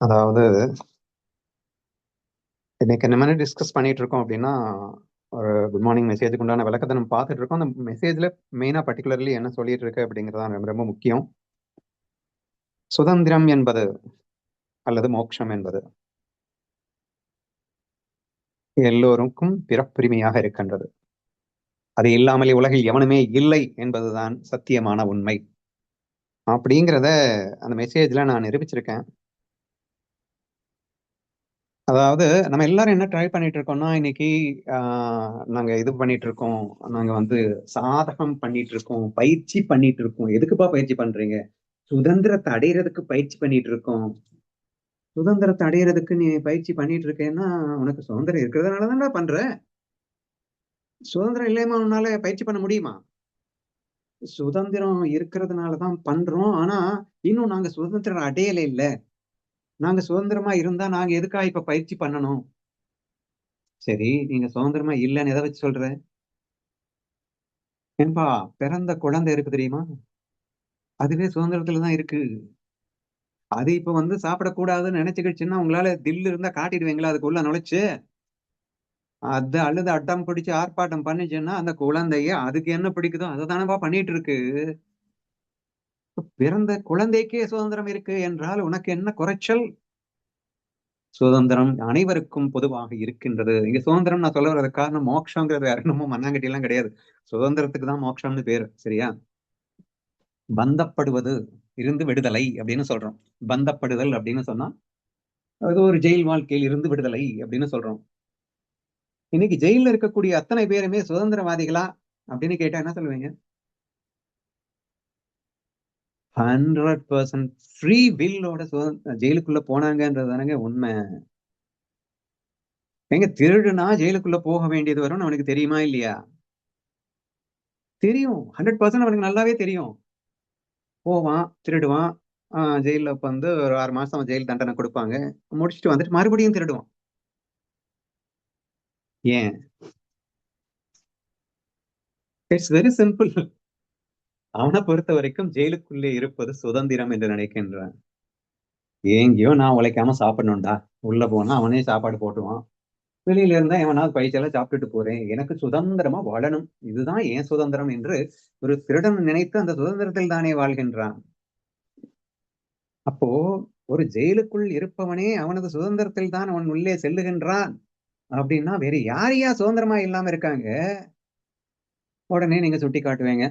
அதாவது இன்னைக்கு என்ன மாதிரி டிஸ்கஸ் பண்ணிட்டு இருக்கோம் அப்படின்னா ஒரு குட் மார்னிங் மெசேஜுக்கு உண்டான விளக்கத்தை நம்ம பார்த்துட்டு இருக்கோம் அந்த மெசேஜ்ல மெயினா பர்டிகுலர்லி என்ன சொல்லிட்டு இருக்கு அப்படிங்கிறது ரொம்ப ரொம்ப முக்கியம். சுதந்திரம் என்பது அல்லது மோட்சம் என்பது எல்லோருக்கும் பிறப்புரிமையாக இருக்கின்றது. அது இல்லாமலே உலகில் எவனுமே இல்லை என்பதுதான் சத்தியமான உண்மை. அப்படிங்கிறத அந்த மெசேஜ்ல நான் நிரூபிச்சிருக்கேன். அதாவது நம்ம எல்லாரும் என்ன ட்ரை பண்ணிட்டு இருக்கோம்னா இன்னைக்கு ஆஹ் நாங்க இது பண்ணிட்டு இருக்கோம் நாங்க வந்து சாதகம் பண்ணிட்டு இருக்கோம் பயிற்சி பண்ணிட்டு இருக்கோம் எதுக்குப்பா பயிற்சி பண்றீங்க? சுதந்திரத்தை அடையிறதுக்கு பயிற்சி பண்ணிட்டு இருக்கோம் சுதந்திரத்தை அடையிறதுக்கு நீ பயிற்சி பண்ணிட்டு இருக்கேன்னா உனக்கு சுதந்திரம் இருக்கிறதுனால தானே பண்ற. சுதந்திரம் இல்லாம உன்னால பயிற்சி பண்ண முடியுமா? சுதந்திரம் இருக்கிறதுனாலதான் பண்றோம். ஆனா இன்னும் நாங்க சுதந்திரம் அடையலை இல்லை நாங்க சுதந்திரமா இருந்தா நாங்க எதுக்கா இப்ப பயிற்சி பண்ணணும்? சரி நீங்க சுதந்திரமா இல்லைன்னு எதை வச்சு சொல்ற? ஏன்பா பிறந்த குழந்தை இருக்கு தெரியுமா? அதுவே சுதந்திரத்துலதான் இருக்கு. அது இப்ப வந்து சாப்பிடக்கூடாதுன்னு நினைச்சுக்கிடுச்சுன்னா உங்களால தில்லு இருந்தா காட்டிடுவீங்களா? அதுக்குள்ள நுழைச்சு. அது அல்லது அட்டம் பிடிச்சு ஆர்ப்பாட்டம் பண்ணிச்சுன்னா அந்த குழந்தைய அதுக்கு என்ன பிடிக்குதோ அதை தானப்பா பண்ணிட்டு இருக்கு. பிறந்த குழந்தைக்கே சுதந்திரம் இருக்கு என்றால் உனக்கு என்ன குறைச்சல்? சுதந்திரம் அனைவருக்கும் பொதுவாக இருக்கின்றது. இங்க சுதந்திரம் நான் சொல்ல வர்றது காரணம் மோட்சங்கிறது வேற என்னமோ மண்ணாங்கட்டி எல்லாம் கிடையாது. சுதந்திரத்துக்கு தான் மோட்சம்னு பேரு சரியா? பந்தப்படுவது இருந்து விடுதலை அப்படின்னு சொல்றோம். பந்தப்படுதல் அப்படின்னு சொன்னா அது ஒரு ஜெயில் வாழ்க்கையில் இருந்து விடுதலை அப்படின்னு சொல்றோம். இன்னைக்கு ஜெயில இருக்கக்கூடிய அத்தனை பேருமே சுதந்திரவாதிகளா அப்படின்னு கேட்டா என்ன சொல்லுவீங்க? ஹண்ட்ரட் பர்சன்ட் ஃப்ரீ வில்லோட ஜெயிலுக்குள்ள போனாங்கன்றது தானங்க உண்மை. எங்க திருடுனா ஜெயிலுக்குள்ள போக வேண்டியது வரும்னு அவனுக்கு தெரியுமா இல்லையா? தெரியும். ஹண்ட்ரட் பர்சன்ட் அவனுக்கு நல்லாவே தெரியும். போவான் திருடுவான். ஆஹ் வந்து ஒரு ஆறு மாசம் ஜெயில் தண்டனை கொடுப்பாங்க. முடிச்சுட்டு வந்துட்டு மறுபடியும் திருடுவான். ஏன்? இட்ஸ் வெரி சிம்பிள் அவனை பொறுத்த வரைக்கும் ஜெயிலுக்குள்ளே இருப்பது சுதந்திரம் என்று நினைக்கின்றான். எங்கேயோ நான் உழைக்காம சாப்பிடணும்டா. உள்ள போனா அவனே சாப்பாடு போட்டுவான். வெளியில இருந்தா எவனாவது பயிற்சியெல்லாம் சாப்பிட்டுட்டு போறேன். எனக்கு சுதந்திரமா வாழணும். இதுதான் ஏன் சுதந்திரம் என்று ஒரு திருடன் நினைத்து அந்த சுதந்திரத்தில் தானே வாழ்கின்றான். அப்போ ஒரு ஜெயிலுக்குள் இருப்பவனே அவனது சுதந்திரத்தில் தான் அவன் உள்ளே செல்லுகின்றான். அப்படின்னா வேற யாரையா சுதந்திரமா இல்லாம இருக்காங்க? உடனே நீங்க சுட்டி காட்டுவீங்க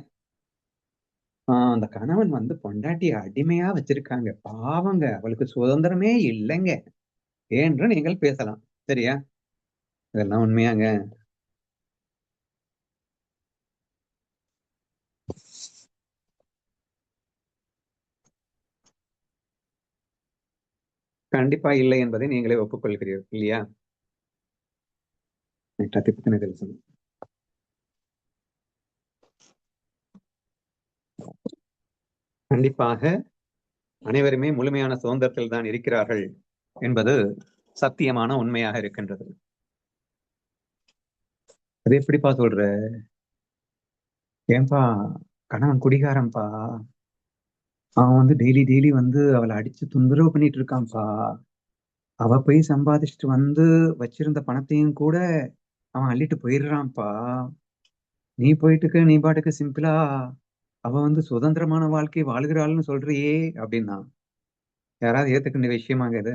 ஆஹ் அந்த கணவன் வந்து பொண்டாட்டிய அடிமையா வச்சிருக்காங்க. பாவங்க. அவளுக்கு சுதந்திரமே இல்லைங்க. என்று நீங்கள் பேசலாம். சரியா? இதெல்லாம் உண்மையாங்க. கண்டிப்பா இல்லை என்பதை நீங்களே ஒப்புக்கொள்கிறீர்கள் இல்லையா? பத்தின கண்டிப்பாக அனைவருமே முழுமையான சுதந்திரத்தில் தான் இருக்கிறார்கள் என்பது சத்தியமான உண்மையாக இருக்கின்றது. அது எப்படிப்பா சொல்ற? ஏன்பா கணவன் குடிகாரன்பா? அவன் வந்து டெய்லி டெய்லி வந்து அவளை அடிச்சு துன்புறவு பண்ணிட்டு இருக்கான்ப்பா அவ போய் சம்பாதிச்சுட்டு வந்து வச்சிருந்த பணத்தையும் கூட அவன் அள்ளிட்டு போயிடுறான்ப்பா நீ போயிட்டுக்க நீ பாட்டுக்கு சிம்பிளா அவ வந்து சுதந்திரமான வாழ்க்கை வாழ்கிறாள்னு சொல்றியே அப்படின்னா யாராவது ஏத்துக்கின்ற விஷயமாங்க இது?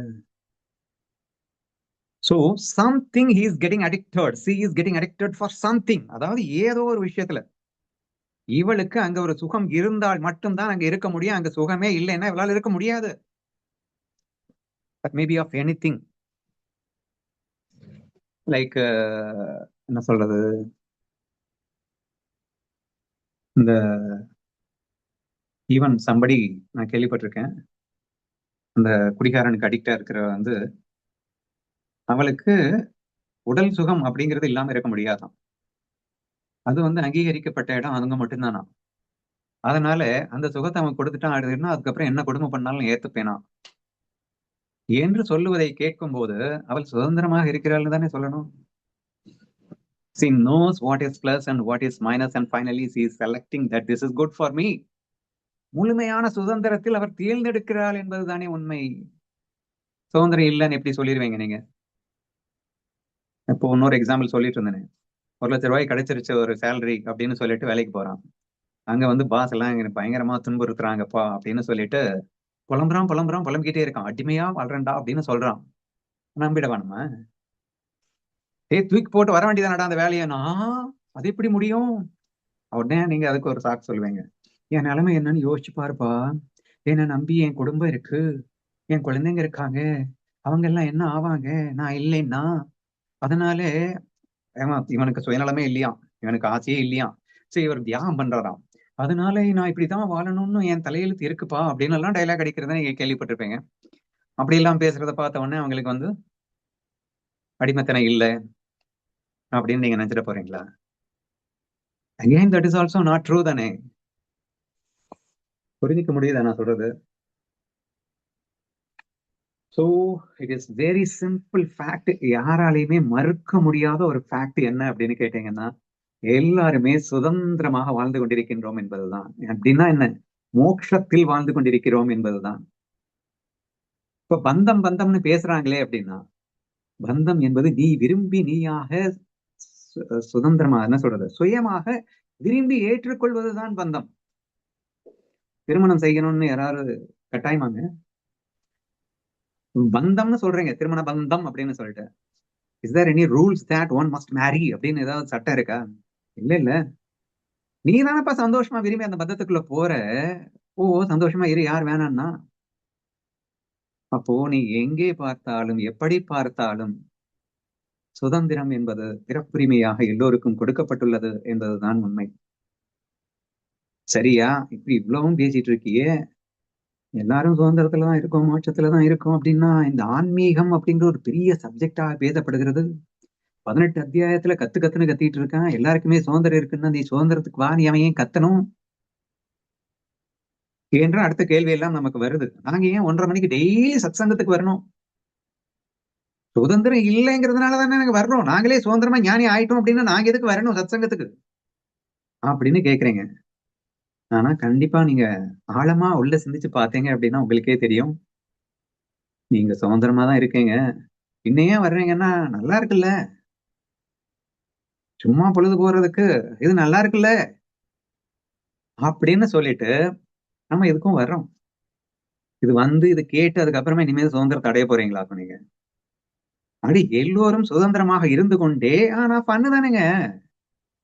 So something he is getting addicted she is getting addicted for something அதாவது ஏதோ ஒரு விஷயத்துல. இவளுக்கு அங்க ஒரு சுகம் இருந்தால் மட்டும்தான் அங்க இருக்க முடியும். அங்க சுகமே இல்லைன்னா இவளால் இருக்க முடியாது. Maybe of anything like என்ன சொல்றது? இந்த ஈவன் சம்படி நான் கேள்விப்பட்டிருக்கேன். அந்த குடிகாரனுக்கு அடிக்டா இருக்கிற வந்து அவளுக்கு உடல் சுகம் அப்படிங்கிறது இல்லாம இருக்க முடியாதான் அது வந்து அங்கீகரிக்கப்பட்ட இடம் அதுங்க மட்டும்தானா? அதனால அந்த சுகத்தை அவன் கொடுத்துட்டான் அப்படின்னா அதுக்கப்புறம் என்ன கொடுமை பண்ணாலும் ஏத்துப்பேனா? என்று சொல்லுவதை கேட்கும் போது அவள் சுதந்திரமாக இருக்கிறாள் தானே சொல்லணும். She knows what is plus and what is minus and finally she is selecting that this is good for me. முழுமையான சுதந்திரத்தில் அவர் தேர்ந்தெடுக்கிறாள் என்பதுதானே உண்மை. சுதந்திரம் இல்லைன்னு எப்படி சொல்லிடுவீங்க நீங்க? இப்போ இன்னொரு எக்ஸாம்பிள் சொல்லிட்டு இருந்தேன். ஒரு லட்ச ரூபாய் கிடைச்சிருச்சு ஒரு சேலரி அப்படின்னு சொல்லிட்டு வேலைக்கு போறான். அங்க வந்து பாஸ் எல்லாம் எனக்கு பயங்கரமா துன்புறுத்துறாங்கப்பா அப்படின்னு சொல்லிட்டு புலம்புறான் புலம்புறான் புலம்பிக்கிட்டே இருக்கான். அடிமையா வளரண்டா அப்படின்னு சொல்றான். நம்பிடவா நம்ம? ஏய் தூக்கி போட்டு வர வேண்டியதானடா அந்த வேலையை? நான் அது எப்படி முடியும்? உடனே நீங்க அதுக்கு ஒரு சாக்கு சொல்லுவீங்க. என் நிலைமை என்னன்னு யோசிச்சு பாருப்பா. என்னை நம்பி என் குடும்பம் இருக்கு. என் குழந்தைங்க இருக்காங்க. அவங்க எல்லாம் என்ன ஆவாங்க? நான் இல்லைன்னா. அதனால ஏமா இவனுக்கு சுயநலமே இல்லையா இவனுக்கு ஆசையே இல்லையா சரி இவர் தியாகம் பண்றாராம். அதனால நான் இப்படிதான் வாழணும்னு என் தலையெழுத்து இருக்குப்பா அப்படின்னு எல்லாம் டைலாக் அடிக்கிறத நீங்க கேள்விப்பட்டிருப்பீங்க. அப்படி எல்லாம் பேசுறத பார்த்த உடனே அவங்களுக்கு வந்து அடிமத்தனை இல்லை அப்படின்னு நீங்க நினைச்சிட போறீங்களா? Again that is also not true தானே. புரிஞ்சிக்க முடியுதா நான் சொல்றது? So it is very simple fact யாராலையுமே மறுக்க முடியாத ஒரு ஃபேக்ட் என்ன அப்படின்னு கேட்டீங்கன்னா எல்லாருமே சுதந்திரமாக வாழ்ந்து கொண்டிருக்கின்றோம் என்பதுதான். அப்படின்னா என்ன? மோட்சத்தில் வாழ்ந்து கொண்டிருக்கிறோம் என்பதுதான். இப்ப பந்தம் பந்தம்னு பேசுறாங்களே அப்படின்னா பந்தம் என்பது நீ விரும்பி நீயாக சுதந்திரமா என்ன சொல்றது? சுயமாக விரும்பி ஏற்றுக்கொள்வதுதான் பந்தம். திருமணம் செய்யணும்னு யாராவது கட்டாயமாங்க? பந்தம்னு சொல்றீங்க திருமண பந்தம் அப்படின்னு சொல்லிட்டு. Is there any rules that one must marry அப்படின்னு ஏதாவது சட்டம் இருக்கா? இல்ல இல்ல. நீ தானப்பா சந்தோஷமா விரும்பி அந்த பந்தத்துக்குள்ள போற? ஓ சந்தோஷமா இரு யார் வேணான்னா. அப்போ நீ எங்கே பார்த்தாலும் எப்படி பார்த்தாலும் சுதந்திரம் என்பது பிறப்புரிமையாக எல்லோருக்கும் கொடுக்கப்பட்டுள்ளது என்பதுதான் உண்மை. சரியா? இப்படி இவ்வளவும் பேசிட்டு இருக்கியே எல்லாரும் சுதந்திரத்துலதான் இருக்கோம் மோட்சத்துலதான் இருக்கோம் அப்படின்னா இந்த ஆன்மீகம் அப்படிங்கிற ஒரு பெரிய சப்ஜெக்டா பேசப்படுகிறது. பதினெட்டு அத்தியாயத்துல கத்து கத்துன்னு கத்திட்டு இருக்கான். எல்லாருக்குமே சுதந்திரம் இருக்குன்னா நீ சுதந்திரத்துக்கு வா நீ அவன் ஏன் கத்தணும்? என்ற அடுத்த கேள்வி எல்லாம் நமக்கு வருது. நாங்க ஏன் ஒன்றரை மணிக்கு டெய்லி சத்சங்கத்துக்கு வரணும்? சுதந்திரம் இல்லைங்கிறதுனால தானே நாங்க வர்றோம். நாங்களே சுதந்திரமா ஞானி ஆயிட்டோம் அப்படின்னா நாங்க எதுக்கு வரணும் சத்சங்கத்துக்கு? அப்படின்னு கேக்குறீங்க. ஆனா கண்டிப்பா நீங்க ஆழமா உள்ள சிந்திச்சு பாத்தீங்க அப்படின்னா உங்களுக்கே தெரியும். நீங்க சுதந்திரமா தான் இருக்கீங்க. இன்னையே வர்றீங்கன்னா நல்லா இருக்குல்ல. சும்மா பொழுது போறதுக்கு இது நல்லா இருக்குல்ல. அப்படின்னு சொல்லிட்டு நம்ம எதுக்கும் வர்றோம். இது வந்து இது கேட்டு அதுக்கப்புறமா இனிமேல் சுதந்திரத்தை அடைய போறீங்களா நீங்க? அப்படி எல்லோரும் சுதந்திரமாக இருந்து கொண்டே ஆனா பண்ணுதானுங்க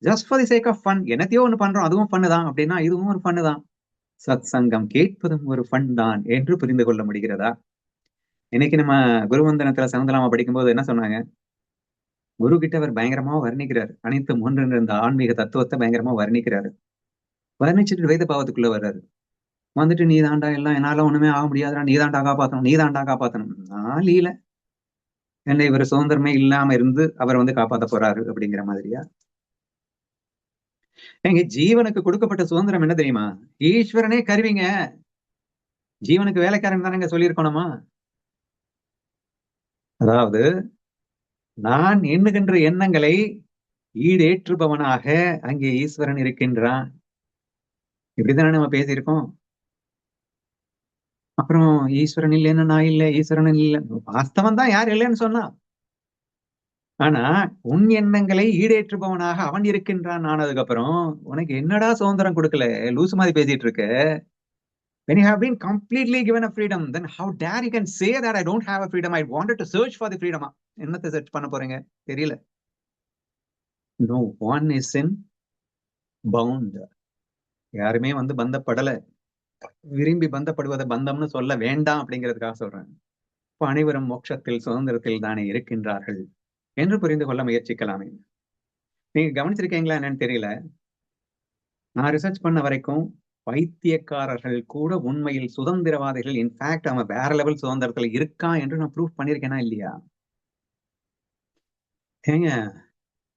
just for the sake of fun என்னத்தையோ ஒன்று பண்றோம் அதுவும் ஃபன்னு தான் அப்படின்னா இதுவும் ஒரு ஃபன்னு தான் சத் சங்கம் கேட்பதும் ஒரு ஃபன் தான் என்று புரிந்து கொள்ள முடிகிறதா? இன்னைக்கு நம்ம குருவந்தனத்துல சகுந்தலாமா படிக்கும்போது என்ன சொன்னாங்க? குரு கிட்ட அவர் பயங்கரமா வர்ணிக்கிறார். அனைத்து மூன்று இந்த ஆன்மீக தத்துவத்தை பயங்கரமா வர்ணிக்கிறாரு. வர்ணிச்சுட்டு வைத்த பாவத்துக்குள்ள வர்றாரு. வந்துட்டு நீ தாண்டா எல்லாம் என்னால ஒண்ணுமே ஆக முடியாதுடா. நீ தாண்டா காப்பாத்தணும். நீ தாண்டா காப்பாத்தணும். நான் லீல. என்ன இவர் சுதந்திரமே இல்லாம இருந்து அவர் வந்து காப்பாத்த போறாரு அப்படிங்கிற மாதிரியா? எங்க ஜீவனுக்கு கொடுக்கப்பட்ட சுதந்திரம் என்ன தெரியுமா? ஈஸ்வரனே கருவிங்க. ஜீவனுக்கு வேலைக்காரன் தானே சொல்லியிருக்கணுமா? அதாவது நான் எண்ணுகின்ற எண்ணங்களை ஈடேற்றுபவனாக அங்கே ஈஸ்வரன் இருக்கின்றான். இப்படிதானே நம்ம பேசியிருக்கோம். அப்புறம் ஈஸ்வரன் இல்லைன்னு நான் இல்லை ஈஸ்வரன் இல்லை. வாஸ்தவம் தான் யார் இல்லைன்னு சொன்னா. ஆனா உன் எண்ணங்களை ஈடேற்றுபவனாக அவன் இருக்கின்றான் ஆனதுக்கு அப்புறம் உனக்கு என்னடா சுதந்திரம் கொடுக்கல? லூசு மாதிரி பேசிட்டு இருக்க. When you have been completely given a freedom then how dare you can say that i don't have a freedom? I wanted to search for the freedom. என்னத்தை சர்ச் பண்ண போறீங்க? தெரியல. No one is in bound. யாருமே வந்து பந்தப்படல. விரும்பி பந்தப்படுவதை பந்தம்னு சொல்ல வேண்டாம் அப்படிங்கிறதுக்காக சொல்றேன். இப்போ அனைவரும் மோட்சத்தில் சுதந்திரத்தில் தானே இருக்கின்றார்கள். என்று புரிந்து கொள்ள முயற்சிக்கலாமே. நீங்க கவனிச்சிருக்கீங்களா என்னன்னு தெரியல. நான் ரிசர்ச் பண்ண வரைக்கும் பைத்தியக்காரர்கள் கூட உண்மையில் சுதந்திரவாதிகள். இன்ஃபேக்ட் அவன் வேற லெவல் சுதந்திரத்துல இருக்கான் என்று நான் ப்ரூவ் பண்ணிருக்கேனா இல்லையா? ஏங்க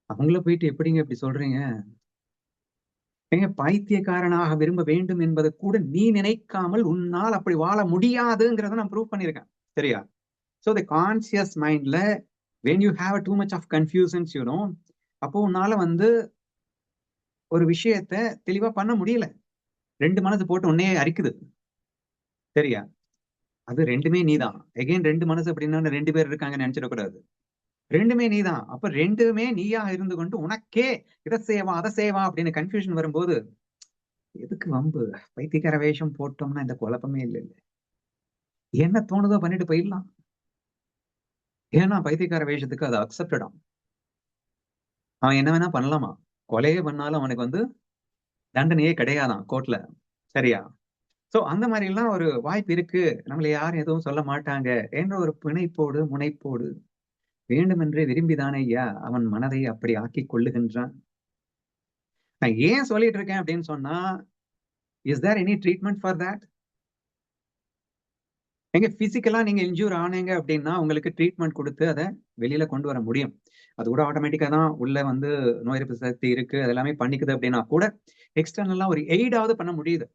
அவங்கள போயிட்டு எப்படிங்க இப்படி சொல்றீங்க? ஏங்க பைத்தியக்காரனாக விரும்ப வேண்டும் என்பதை கூட நீ நினைக்காமல் உன்னால் அப்படி வாழ முடியாதுங்கிறத நான் ப்ரூவ் பண்ணியிருக்கேன். சரியா? ஸோ த கான்சியஸ் மைண்ட்ல when you have too much of confusions you know அப்போ உன்னால வந்து ஒரு விஷயத்த தெளிவா பண்ண முடியல. ரெண்டு மனசு போட்டு உன்னே அரிக்குது. சரியா? அது ரெண்டுமே நீதான். எகைன் ரெண்டு மனசு அப்படின்னா ரெண்டு பேர் இருக்காங்கன்னு நினைச்சிடக்கூடாது. ரெண்டுமே நீதான். அப்ப ரெண்டுமே நீயா இருந்து கொண்டு உனக்கே இதை செய்வா அதை செய்வா அப்படின்னு கன்ஃபியூஷன் வரும்போது எதுக்கு வம்பு? பைத்தியக்கார வேஷம் போட்டோம்னா இந்த குழப்பமே இல்லை இல்லை என்ன தோணுதோ பண்ணிட்டு போயிடலாம். ஏன்னா பைத்தியக்கார வேஷத்துக்கு அது அக்செப்டடாம் அவன் என்ன வேணா பண்ணலாமா? கொலையே பண்ணாலும் அவனுக்கு வந்து தண்டனையே கிடையாதான் கோர்ட்ல சரியா? சோ அந்த மாதிரி எல்லாம் ஒரு வாய்ப்பு இருக்கு. நம்மள யாரும் எதுவும் சொல்ல மாட்டாங்க என்ற ஒரு பிணைப்போடு முனைப்போடு. வேண்டுமென்றே விரும்பிதானே ஐயா? அவன் மனதை அப்படி ஆக்கி கொள்ளுகின்றான். நான் ஏன் சொல்லிட்டு இருக்கேன் அப்படின்னு சொன்னா is there any treatment for that எங்க பிசிக்கலா நீங்க இன்ஜூர் ஆனீங்க அப்படின்னா உங்களுக்கு ட்ரீட்மெண்ட் கொடுத்து அதை வெளியில கொண்டு வர முடியும். அது கூட ஆட்டோமேட்டிக்கா தான் உள்ள வந்து நோய் எதிர்ப்பு சக்தி இருக்கு அது எல்லாமே பண்ணிக்குது அப்படின்னா கூட எக்ஸ்டர்னலா ஒரு எய்டாவது பண்ண முடியுது.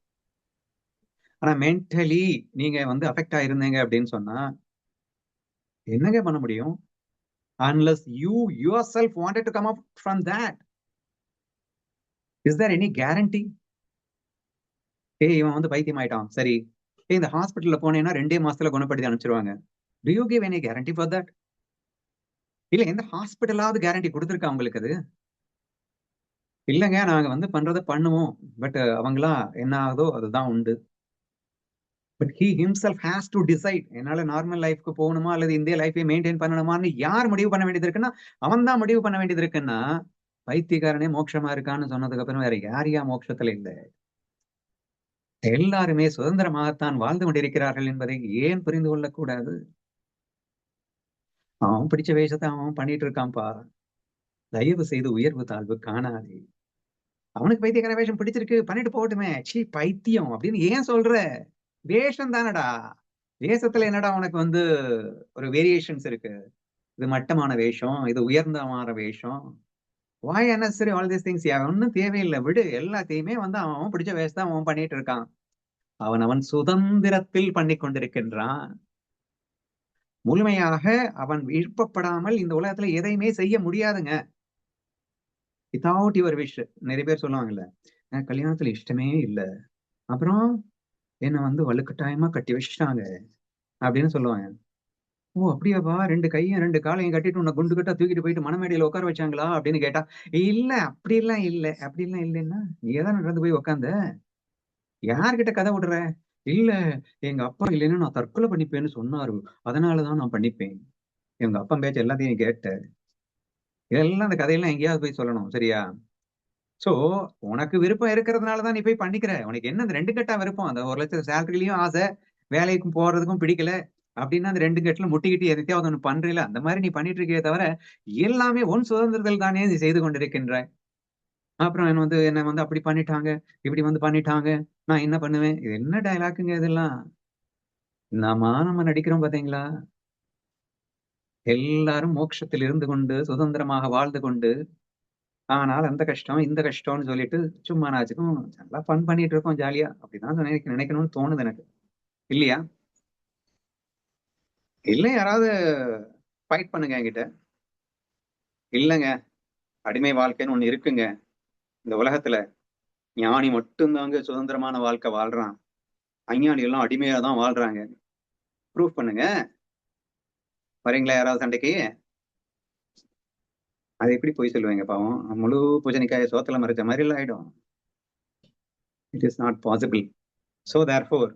ஆனா மென்டலி நீங்க வந்து அஃபெக்ட் ஆயிருந்தீங்க அப்படின்னு சொன்னா என்னங்க பண்ண முடியும்? Unless you yourself wanted to come up from that is there any guarantee ஏய் இவன் வந்து பைத்தியம் ஆயிட்டான் சரி இந்த ஹாஸ்பிட்டல்ல போனேன்னா ரெண்டே மாசத்துல குணப்படுத்தி அனுப்பிச்சிருவாங்க. Do you give any guarantee for that இல்ல எந்த ஹாஸ்பிட்டலாவது கேரண்டி கொடுத்துருக்கா உங்களுக்கு அது? இல்லைங்க நாங்க வந்து பண்றதை பண்ணுவோம். பட் அவங்களா என்ன ஆகுதோ அதுதான் உண்டு. But he himself has to decide என்னால நார்மல் லைஃப்க்கு போகணுமா? அல்லது இந்திய லைஃபை மெயின்டைன் பண்ணணுமான்னு யார் முடிவு பண்ண வேண்டியது இருக்குன்னா அவன் தான் முடிவு பண்ண வேண்டியது இருக்குன்னா பைத்தியக்காரனே மோட்சமா இருக்கான்னு சொன்னதுக்கு அப்புறம் வேற யார் யா மோட்சத்துல இல்லை? எல்லாருமே சுதந்திரமாகத்தான் வாழ்ந்து கொண்டிருக்கிறார்கள் என்பதை ஏன் புரிந்து கொள்ளக்கூடாது? அவன் பிடிச்ச வேஷத்தை அவன் பண்ணிட்டு இருக்கான்ப்பா தயவு செய்து உயர்வு தாழ்வு காணாதே. அவனுக்கு பைத்தியக்கார வேஷம் பிடிச்சிருக்கு பண்ணிட்டு போகட்டுமே. சீ பைத்தியம் அப்படின்னு ஏன் சொல்ற? வேஷம் தானடா. வேஷத்துல என்னடா உனக்கு வந்து ஒரு வேரியேஷன்ஸ் இருக்கு? இது மட்டமான வேஷம் இது உயர்ந்தமான வேஷம். Why unnecessary all these things ஒன்னும் தேவையில்லை. விடு. எல்லாத்தையுமே வந்து அவன் அவன் பிடிச்ச வேஷத்தை அவன் பண்ணிட்டு இருக்கான். அவன் அவன் சுதந்திரத்தில் பண்ணி கொண்டிருக்கின்றான். முழுமையாக அவன் விருப்பப்படாமல் இந்த உலகத்துல எதையுமே செய்ய முடியாதுங்க. வித்தவுட் யுவர் விஷ் நிறைய பேர் சொல்லுவாங்கல்ல கல்யாணத்துல இஷ்டமே இல்லை. அப்புறம் என்னை வந்து வலுக்கட்டாயமா கட்டி வச்சுட்டாங்க. அப்படின்னு சொல்லுவாங்க. ஓ அப்படியாப்பா ரெண்டு கையும் ரெண்டு காலையும் கட்டிட்டு உன்னை குண்டு கட்டா தூக்கிட்டு போயிட்டு மனமேடையில உட்கார வச்சாங்களா? அப்படின்னு கேட்டா இல்ல அப்படிலாம் இல்ல அப்படிலாம் இல்லைன்னா நீ ஏதான் நடந்து போய் உக்காந்த யார்கிட்ட கதை விடுற? இல்ல எங்க அப்பா இல்லைன்னா நான் தற்கொலை பண்ணிப்பேன்னு சொன்னாரு. அதனாலதான் நான் பண்ணிப்பேன். எங்க அப்பா பேச்சு எல்லாத்தையும் கேட்ட. இதெல்லாம் அந்த கதையெல்லாம் எங்கேயாவது போய் சொல்லணும் சரியா? சோ உனக்கு விருப்பம் இருக்கிறதுனாலதான் நீ போய் பண்ணிக்கிற. உனக்கு என்ன அந்த ரெண்டு கட்டா விருப்பம்? அந்த ஒரு லட்சம் சேலரிலையும் ஆசை வேலைக்கும் போறதுக்கும் பிடிக்கல. அப்படின்னா அந்த ரெண்டு கட்டில முட்டிக்கிட்டு எதையாவது ஒன்று பண்றீல அந்த மாதிரி நீ பண்ணிட்டு இருக்கே தவிர எல்லாமே உன் சுதந்திரத்தில் தானே நீ செய்து கொண்டிருக்கின்ற அப்புறம் என்ன வந்து என்ன வந்து அப்படி பண்ணிட்டாங்க இப்படி வந்து பண்ணிட்டாங்க நான் என்ன பண்ணுவேன்? இது என்ன டைலாக்குங்க இதெல்லாம்? நாம நம்ம நடிக்கிறோம் பாத்தீங்களா? எல்லாரும் மோட்சத்தில் இருந்து கொண்டு சுதந்திரமாக வாழ்ந்து கொண்டு ஆனால் அந்த கஷ்டம் இந்த கஷ்டம்னு சொல்லிட்டு சும்மா நாச்சுக்கும் நல்லா ஃபன் பண்ணிட்டு இருக்கோம் ஜாலியா. அப்படிதான் நினைக்கணும்னு தோணுது எனக்கு. இல்லையா? இல்லை யாராவது ஃபைட் பண்ணுங்க என்கிட்ட. இல்லைங்க. அடிமை வாழ்க்கைன்னு ஒன்று இருக்குங்க. இந்த உலகத்துல ஞானி மட்டும்தாங்க சுதந்திரமான வாழ்க்கை வாழ்றான். அஞ்ஞானி எல்லாம் அடிமையா தான் வாழ்றாங்க. ப்ரூஃப் பண்ணுங்க. வரீங்களா யாராவது சண்டைக்கு? அது எப்படி போய் சொல்லுவீங்க பாவம்? முழு பூஜனைக்காய சோத்துல மறைச்ச மாதிரி எல்லாம் ஆயிடும். It is not possible so therefore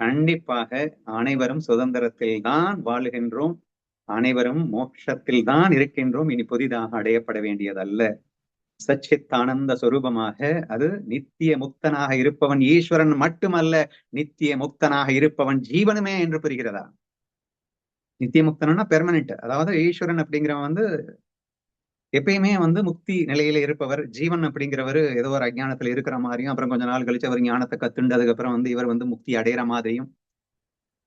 கண்டிப்பாக அனைவரும் சுதந்திரத்தில் தான் வாழுகின்றோம். அனைவரும் மோட்சத்தில் தான் இருக்கின்றோம். இனி புதிதாக அடையப்பட வேண்டியதல்ல. சச்சித்தானந்த சொரூபமாக அது நித்திய முக்தனாக இருப்பவன் ஈஸ்வரன் மட்டுமல்ல நித்திய முக்தனாக இருப்பவன் ஜீவனுமே என்று புரிகிறதா? நித்திய முக்தனா? பெர்மனன்ட் அதாவது ஈஸ்வரன் அப்படிங்கிறவன் வந்து எப்பயுமே வந்து முக்தி நிலையில இருப்பவர் ஜீவன் அப்படிங்கிறவர் ஏதோ ஒரு அஜானத்துல இருக்கிற மாதிரியும் அப்புறம் கொஞ்ச நாள் கழிச்சு அவர் ஞானத்தை கத்துண்டதுக்கு அதுக்கப்புறம் வந்து இவர் வந்து முக்தி அடையிற மாதிரியும்.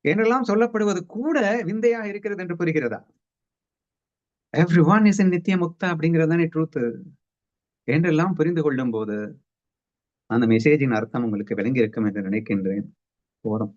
என்றெல்லாம் சொல்லப்படுவது கூட விந்தையா இருக்கிறது என்று புரிகிறதா? எவ்ரி ஒன் இஸ் இன் நித்திய முக்தா அப்படிங்கிறது தானே ட்ரூத் என்றெல்லாம் புரிந்து கொள்ளும் போது அந்த மெசேஜின் அர்த்தம் உங்களுக்கு விளங்கி இருக்கும் என்று நினைக்கின்றேன். போறோம்.